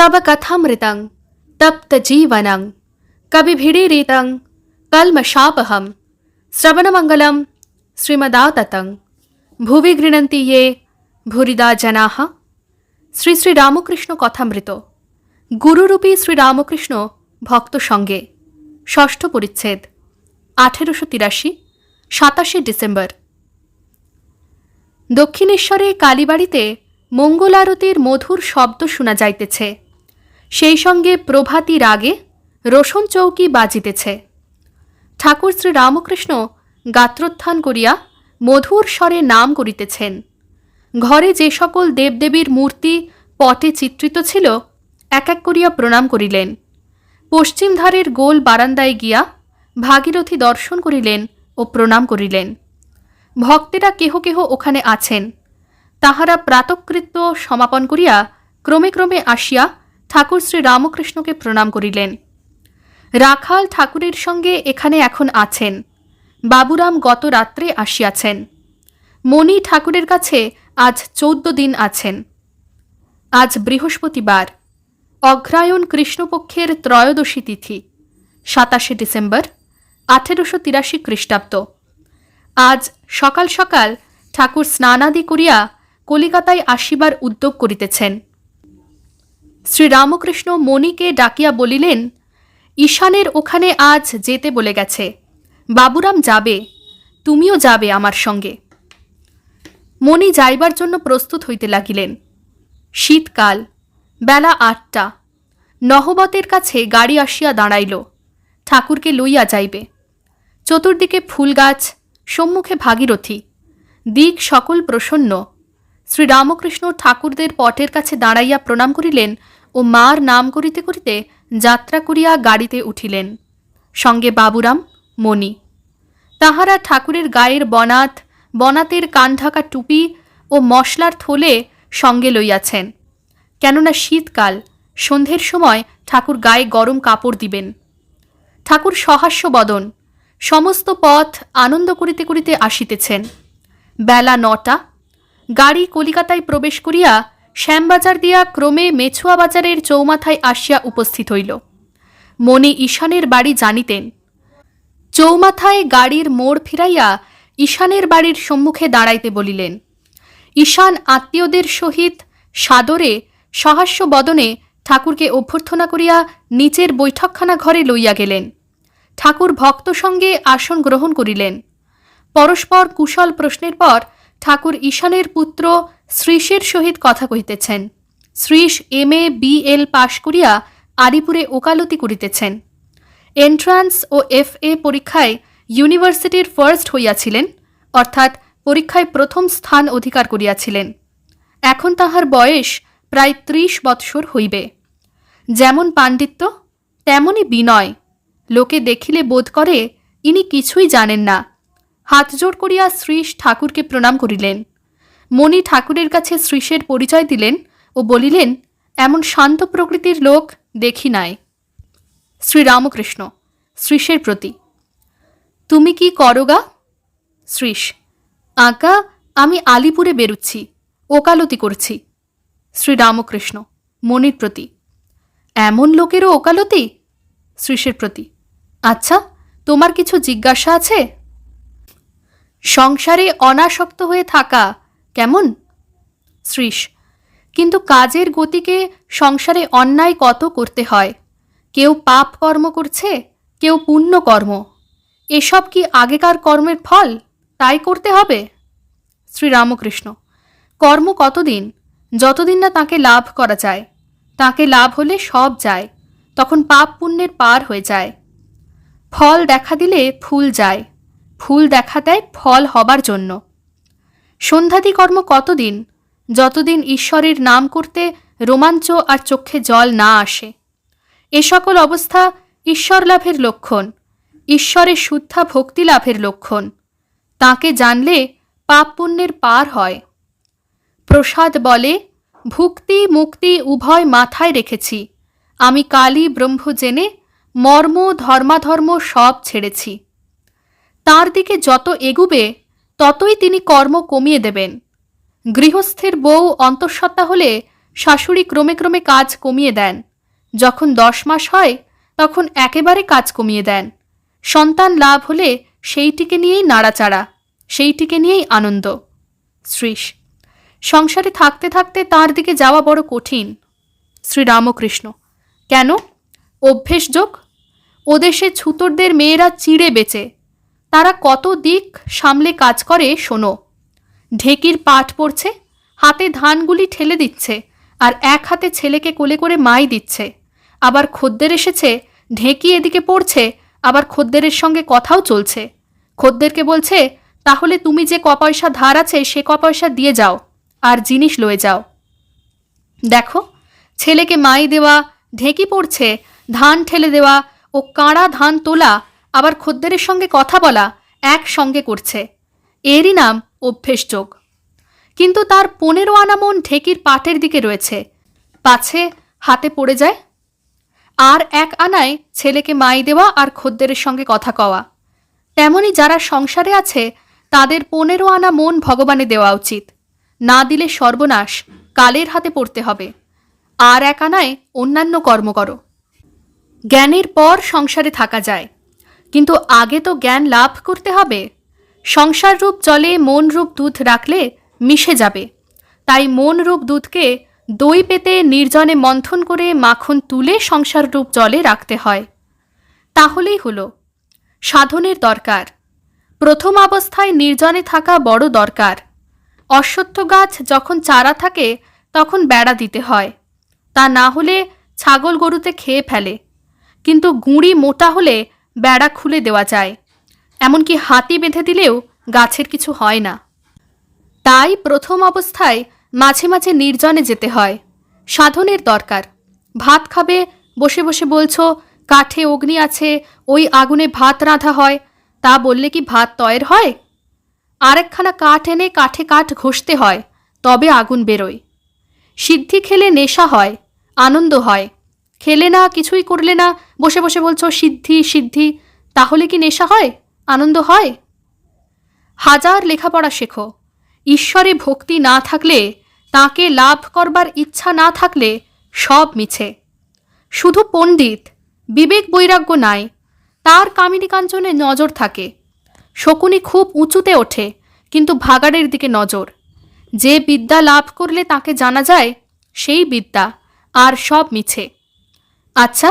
तव कथामृतं तप्तजीवनं कविभिडीरितं कल्मषापहं श्रवणमङ्गलं श्रीमदाततं ভুবি গৃণন্তি ইয়ে ভুরিদা জনাহা শ্রী শ্রী রামকৃষ্ণ কথামৃত গুরুরূপী শ্রী রামকৃষ্ণ ভক্ত সঙ্গে ষষ্ঠ পরিচ্ছেদ আঠেরোশো তিরাশি সাতাশে ডিসেম্বর দক্ষিণেশ্বরে কালীবাড়িতে মঙ্গল আরতির মধুর শব্দ শোনা যাইতেছে সেই সঙ্গে প্রভাতী রাগে রোশন চৌকি বাজিতেছে। ঠাকুর শ্রী রামকৃষ্ণ গাত্রোত্থান করিয়া মধুর স্বরে নাম করিতেছেন। ঘরে যে সকল দেবদেবীর মূর্তি পটে চিত্রিত ছিল, এক এক করিয়া প্রণাম করিলেন। পশ্চিম ধারের গোল বারান্দায় গিয়া ভাগীরথী দর্শন করিলেন ও প্রণাম করিলেন। ভক্তেরা কেহ কেহ ওখানে আছেন। তাহারা প্রাতকৃত্য সমাপন করিয়া ক্রমে ক্রমে আসিয়া ঠাকুর শ্রী রামকৃষ্ণকে প্রণাম করিলেন। রাখাল ঠাকুরের সঙ্গে এখানে এখন আছেন। বাবুরাম গত রাত্রে আসিয়াছেন। মণি ঠাকুরের কাছে আজ চৌদ্দ দিন আছেন। আজ বৃহস্পতিবার অগ্রায়ণ কৃষ্ণপক্ষের ত্রয়োদশী তিথি, সাতাশে ডিসেম্বর, আঠেরোশো তিরাশি খ্রিস্টাব্দ। আজ সকাল সকাল ঠাকুর স্নানাদি করিয়া কলিকাতায় আসিবার উদ্যোগ করিতেছেন। শ্রীরামকৃষ্ণ মণিকে ডাকিয়া বলিলেন, ঈশানের ওখানে আজ যেতে বলে গেছে। বাবুরাম যাবে, তুমিও যাবে আমার সঙ্গে। মণি যাইবার জন্য প্রস্তুত হইতে লাগিলেন। শীতকাল, বেলা আটটা, নহবতের কাছে গাড়ি আসিয়া দাঁড়াইল, ঠাকুরকে লইয়া যাইবে। চতুর্দিকে ফুল গাছ সম্মুখে ভাগীরথী, দিক সকল প্রসন্ন। শ্রীরামকৃষ্ণ ঠাকুরদের পটের কাছে দাঁড়াইয়া প্রণাম করিলেন ও মার নাম করিতে করিতে যাত্রা করিয়া গাড়িতে উঠিলেন। সঙ্গে বাবুরাম, মণি। তাহারা ঠাকুরের গায়ের বনাত বনাতের কানঢাকা টুপি ও মশলার থলে সঙ্গে লইয়াছেন। কেননা শীতকাল, সন্ধ্যের সময় ঠাকুর গায়ে গরম কাপড় দিবেন। ঠাকুর সহাস্য বদন, সমস্ত পথ আনন্দ করিতে করিতে আসিতেছেন। বেলা নটা গাড়ি কলিকাতায় প্রবেশ করিয়া শ্যামবাজার দিয়া ক্রমে মেছুয়া বাজারের চৌমাথায় আসিয়া উপস্থিত হইল। মণি ঈশানের বাড়ি জানিতেন। চৌমাথায় গাড়ির মোড় ফিরাইয়া ঈশানের বাড়ির সম্মুখে দাঁড়াইতে বলিলেন, ঈশান আত্মীয়দের সহিত সাদরে সহাস্য বদনে ঠাকুরকে অভ্যর্থনা করিয়া নিচের বৈঠকখানা ঘরে লইয়া গেলেন। ঠাকুর ভক্ত সঙ্গে আসন গ্রহণ করিলেন। পরস্পর কুশল প্রশ্নের পর ঠাকুর ঈশানের পুত্র শ্রীষের সহিত কথা কহিতেছেন। শ্রীষ M A B L pass করিয়া আলিপুরে ওকালতি করিতেছেন। এন্ট্রান্স ও এফ এ পরীক্ষায় ইউনিভার্সিটির ফার্স্ট হইয়াছিলেন, অর্থাৎ পরীক্ষায় প্রথম স্থান অধিকার করিয়াছিলেন। এখন তাহার বয়স প্রায় ত্রিশ বৎসর হইবে। যেমন পাণ্ডিত্য তেমনই বিনয়। লোকে দেখিলে বোধ করে, ইনি কিছুই জানেন না। হাতজোড় করিয়া শ্রীশ ঠাকুরকে প্রণাম করিলেন। মণি ঠাকুরের কাছে শ্রীশের পরিচয় দিলেন ও বলিলেন, এমন শান্ত প্রকৃতির লোক দেখি নাই। শ্রীরামকৃষ্ণ, শ্রীশের প্রতি। তুমি কি করোগা শ্রীশ আঁকা আমি আলিপুরে বেরুচ্ছি, ওকালতি করছি। শ্রীরামকৃষ্ণ মনির প্রতি। এমন লোকেরও ওকালতি? শ্রীশের প্রতি। আচ্ছা তোমার কিছু জিজ্ঞাসা আছে? সংসারে অনাসক্ত হয়ে থাকা, কেমন? শ্রীশ, কিন্তু কাজের গতিকে সংসারে অন্যায় কত করতে হয়? কেউ পাপ কর্ম করছে, কেউ পুণ্য কর্ম। এসব কি আগেকার কর্মের ফল? তাই করতে হবে? শ্রীরামকৃষ্ণ, কর্ম কতদিন? যতদিন না তাকে লাভ করা যায়। তাকে লাভ হলে সব যায়, তখন পাপ পুণ্যের পার হয়ে যায়। ফল দেখা দিলে ফুল যায়। ফুল দেখা দেয় ফল হবার জন্য। সন্ধ্যাদি কর্ম কতদিন? যতদিন ঈশ্বরের নাম করতে রোমাঞ্চ আর চোখে জল না আসে। এ সকল অবস্থা ঈশ্বর লাভের লক্ষণ, ঈশ্বরের শুদ্ধা ভক্তি লাভের লক্ষণ। তাকে জানলে পাপ পুণ্যের পার হয়। প্রসাদ বলে, ভুক্তি, মুক্তি উভয় মাথায় রেখেছি। আমি কালী ব্রহ্ম জেনে মর্ম, ধর্মাধর্ম সব ছেড়েছি। দিকে যত এগুবে, ততই তিনি কর্ম কমিয়ে দেবেন। গৃহস্থের বউ অন্তঃসত্ত্বা হলে শাশুড়ি ক্রমে ক্রমে কাজ কমিয়ে দেন। যখন দশ মাস হয়, তখন একেবারে কাজ কমিয়ে দেন। সন্তান লাভ হলে সেইটিকে নিয়েই নাড়াচাড়া, সেইটিকে নিয়েই আনন্দ। শ্রীশ, সংসারে থাকতে থাকতে তার দিকে যাওয়া বড় কঠিন। শ্রীরামকৃষ্ণ, কেন? অভ্যেসযোগ ওদেশে ছুতরদের মেয়েরা চিড়ে বেচে। তারা কত দিক সামলে কাজ করে শোনো। ঢেকির পাট পড়ছে, হাতে ধানগুলি ঠেলে দিচ্ছে, আর এক হাতে ছেলেকে কোলে করে মাই দিচ্ছে। আবার খদ্দের এসেছে, ঢেকি এদিকে পড়ছে, আবার খদ্দেরের সঙ্গে কথাও চলছে। খদ্দেরকে বলছে, তাহলে তুমি যে ক পয়সা ধার আছে, সে ক পয়সা দিয়ে যাও, আর জিনিস লয়ে যাও। দেখো, ছেলেকে মাই দেওয়া, ঢেকি পড়ছে, ধান ঠেলে দেওয়া, ও কাঁড়া ধান তোলা আবার খদ্দেরের সঙ্গে কথা বলা একসঙ্গে করছে। এরই নাম অভ্যেসযোগ কিন্তু তার পনেরো আনা মন ঢেকির পাটের দিকে রয়েছে। পাছে হাতে পড়ে যায়। আর এক আনায় ছেলেকে মাই দেওয়া আর খদ্দেরের সঙ্গে কথা কওয়া। তেমনি যারা সংসারে আছে, তাদের পনেরো আনা মন ভগবানে দেওয়া উচিত। না দিলে সর্বনাশ, কালের হাতে পড়তে হবে। আর এক আনায় অন্যান্য কর্ম করো। জ্ঞানের পর সংসারে থাকা যায়। কিন্তু আগে তো জ্ঞান লাভ করতে হবে। সংসার রূপ জলে মন রূপ দুধ রাখলে মিশে যাবে। তাই মন রূপ দুধকে দই পেতে নির্জনে মন্থন করে মাখন তুলে সংসার রূপ জলে রাখতে হয়। তাহলেই হলো। সাধনের দরকার। প্রথম অবস্থায় নির্জনে থাকা বড় দরকার। অশ্বত্থ গাছ যখন চারা থাকে, তখন বেড়া দিতে হয়। তা না হলে ছাগল গরুতে খেয়ে ফেলে। কিন্তু গুঁড়ি মোটা হলে বেড়া খুলে দেওয়া যায়। এমনকি হাতি বেঁধে দিলেও গাছের কিছু হয় না। তাই প্রথম অবস্থায় মাঝে মাঝে নির্জনে যেতে হয়। সাধনের দরকার। ভাত খাবে, বসে বসে বলছো, কাঠে অগ্নি আছে, ওই আগুনে ভাত রাঁধা হয়, তা বললে কি ভাত তয়ের হয়? আরেকখানা কাঠ এনে কাঠে কাঠ ঘষতে হয়, তবে আগুন বেরোয়। সিদ্ধি খেলে নেশা হয়, আনন্দ হয়। খেলে না, কিছুই করলে না বসে বসে বলছো, সিদ্ধি সিদ্ধি, তাহলে কি নেশা হয়? আনন্দ হয়? হাজার লেখাপড়া শেখো। ঈশ্বরে ভক্তি না থাকলে, তাকে লাভ করবার ইচ্ছা না থাকলে সব মিছে। শুধু পণ্ডিত, বিবেক বৈরাগ্য নাই, তার কামিনী কাঞ্চনে নজর থাকে। শকুনি খুব উঁচুতে ওঠে, কিন্তু ভাগাড়ের দিকে নজর। যে বিদ্যা লাভ করলে তাকে জানা যায়, সেই বিদ্যা, আর সব মিছে। আচ্ছা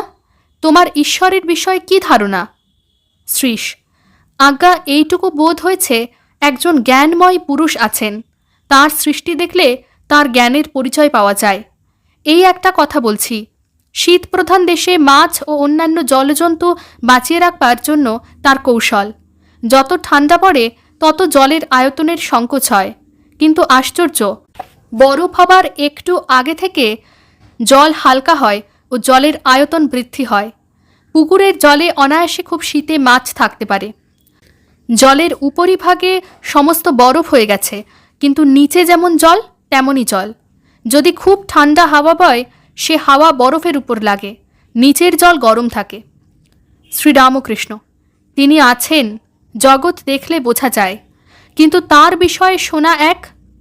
তোমার ঈশ্বরের বিষয়ে কি ধারণা? শ্রীশ, আজ্ঞা, এইটুকু বোধ হয়েছে একজন জ্ঞানময় পুরুষ আছেন। তার সৃষ্টি দেখলে তার জ্ঞানের পরিচয় পাওয়া যায়। এই একটা কথা বলছি। শীতপ্রধান দেশে মাছ ও অন্যান্য জলজন্তু বাঁচিয়ে রাখবার জন্য তার কৌশল। যত ঠান্ডা পড়ে, তত জলের আয়তনের সংকোচ হয়। কিন্তু আশ্চর্য, বরফ হবার একটু আগে থেকে জল হালকা হয় ও জলের আয়তন বৃদ্ধি হয়। পুকুরের জলে অনায়াসে খুব শীতে মাছ থাকতে পারে। জলের উপরিভাগে সমস্ত বরফ হয়ে গেছে, কিন্তু নিচে যেমন জল, তেমনই জল। যদি খুব ঠান্ডা হাওয়া বয়, সে হাওয়া বরফের উপর লাগে, নিচের জল গরম থাকে। শ্রীরামকৃষ্ণ, তিনি আছেন, জগৎ দেখলে বোঝা যায়। কিন্তু তার বিষয়ে শোনা এক,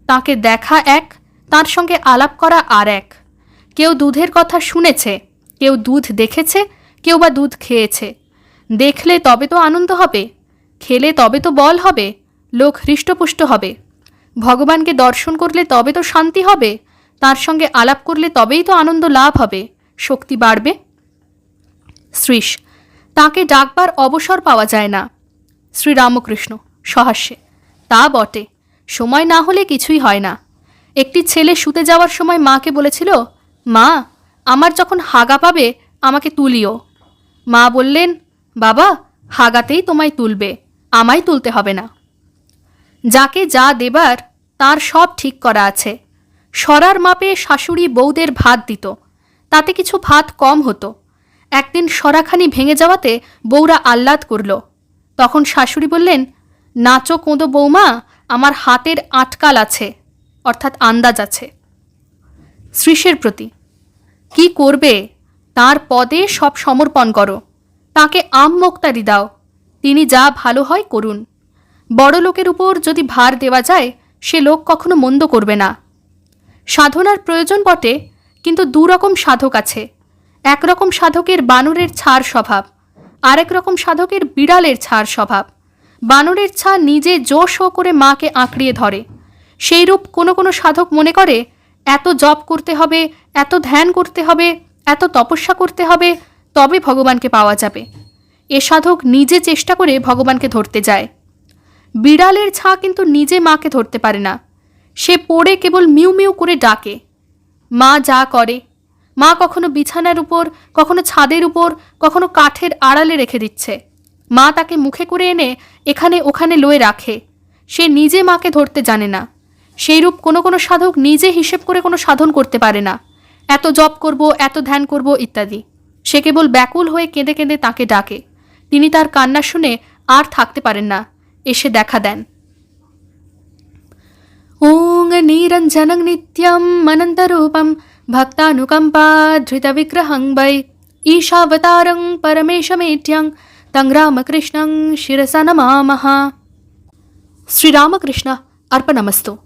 তাকে দেখা এক, তার সঙ্গে আলাপ করা আর এক। কেউ দুধের কথা শুনেছে, কেউ দুধ দেখেছে, কেউ বা দুধ খেয়েছে। দেখলে তবে তো আনন্দ হবে, খেলে তবে তো বল হবে, লোক হৃষ্টপুষ্ট হবে। ভগবানকে দর্শন করলে তবে তো শান্তি হবে, তার সঙ্গে আলাপ করলে তবেই তো আনন্দ লাভ হবে, শক্তি বাড়বে। শ্রীশ, তাকে ডাকবার অবসর পাওয়া যায় না। শ্রীরামকৃষ্ণ, সহাস্যে, তা বটে, সময় না হলে কিছুই হয় না। একটি ছেলে শুতে যাওয়ার সময় মাকে বলেছিল মা, আমার যখন হাগা পাবে, আমাকে তুলিও। মা বললেন, বাবা, হাগাতেই তোমায় তুলবে, আমায় তুলতে হবে না। যাকে যা দেবার, তার সব ঠিক করা আছে। সরার মাপে শাশুড়ি বৌদের ভাত দিত, তাতে কিছু ভাত কম হতো। একদিন সরাখানি ভেঙে যাওয়াতে বউরা আহ্লাদ করল। তখন শাশুড়ি বললেন, নাচো কোঁদো বৌমা আমার হাতের আটকাল আছে, অর্থাৎ আন্দাজ আছে। শ্রীষের প্রতি কি করবে? তার পদে সব সমর্পণ করো। তাকে আম মোক্তারি দাও। তিনি যা ভালো হয় করুন। বড় লোকের উপর যদি ভার দেওয়া যায়, সে লোক কখনো মন্দ করবে না। সাধনার প্রয়োজন বটে, কিন্তু দুরকম সাধক আছে। একরকম সাধকের বানরের ছাড় স্বভাব আরেক রকম সাধকের বিড়ালের ছাড় স্বভাব। বানরের ছা নিজে জোশ করে মাকে আঁকড়িয়ে ধরে। সেইরূপ কোনো কোনো সাধক মনে করে এত জপ করতে হবে, এত ধ্যান করতে হবে, এত তপস্যা করতে হবে, তবে ভগবানকে পাওয়া যাবে। এ সাধক নিজে চেষ্টা করে ভগবানকে ধরতে যায়। বিড়ালের ছা কিন্তু নিজে মাকে ধরতে পারে না। সে পড়ে কেবল মিউ মিউ করে ডাকে। মা যা করে। মা কখনো বিছানার উপর, কখনো ছাদের উপর, কখনো কাঠের আড়ালে রেখে দিচ্ছে। মা তাকে মুখে করে এনে এখানে ওখানে লয়ে রাখে। সে নিজে মাকে ধরতে জানে না। সেইরূপ কোনো কোনো সাধক নিজে হিসেব করে কোনো সাধন করতে পারে না। এত জপ করব, এত ধ্যান করব ইত্যাদি। সে কেবল ব্যাকুল হয়ে কেঁদে কেঁদে তাকে ডাকে। তিনি তার কান্না শুনে আর থাকতে পারেন না। এসে দেখা দেন। ওং নিরঞ্জনং নিত্যম ধৃত বিগ্রহং বৈ ঈশাবতারং পরমেশমেঢ্যং তং রামকৃষ্ণং শিরসা নমামহা শ্রীরামকৃষ্ণ, অর্পণমস্তু।